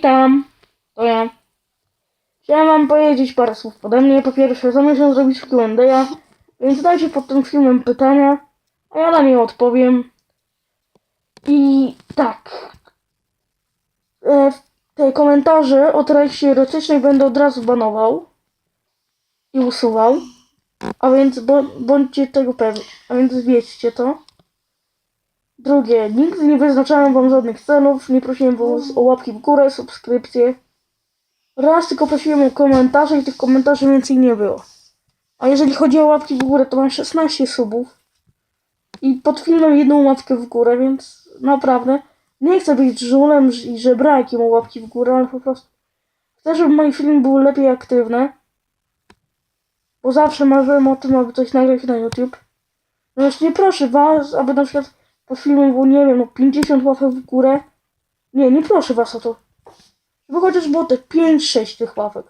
witam. To ja. Chciałem wam powiedzieć parę słów pode mnie. Po pierwsze, zamierzam zrobić Q&A, więc dajcie pod tym filmem pytania, a ja na nie odpowiem. I tak. E, te komentarze o treści erotycznej będę od razu banował i usuwał. A więc bądźcie tego pewni. A więc wiedzcie to. Drugie, nigdy nie wyznaczałem wam żadnych celów, nie prosiłem was o łapki w górę, subskrypcje. Raz tylko prosiłem o komentarze i tych komentarzy więcej nie było. A jeżeli chodzi o łapki w górę, to mam 16 subów. I pod filmem jedną łapkę w górę, więc naprawdę nie chcę być żulem i żebrakiem o łapki w górę, ale po prostu chcę, żeby moje filmy były lepiej aktywne. Bo zawsze marzyłem o tym, aby coś nagrać na YouTube. No już nie proszę was, aby na przykład filmem było, nie wiem, no 50 łapek w górę. Nie, nie proszę was o to. Żeby chociaż było te 5-6 tych łapek.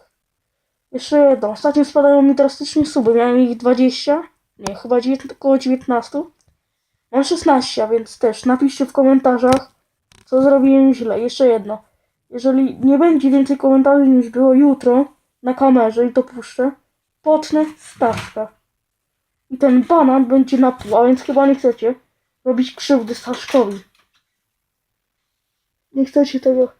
Jeszcze jedno. Ostatnio spadają mi drastycznie suby. Miałem ich 20. Nie, chyba 19, około 19. Mam 16, a więc też napiszcie w komentarzach, co zrobiłem źle. Jeszcze jedno. Jeżeli nie będzie więcej komentarzy niż było jutro na kamerze i to puszczę, potnę Staszka. I ten banan będzie na pół, a więc chyba nie chcecie robić krzywdy Staszkowi. Nie chcecie tego.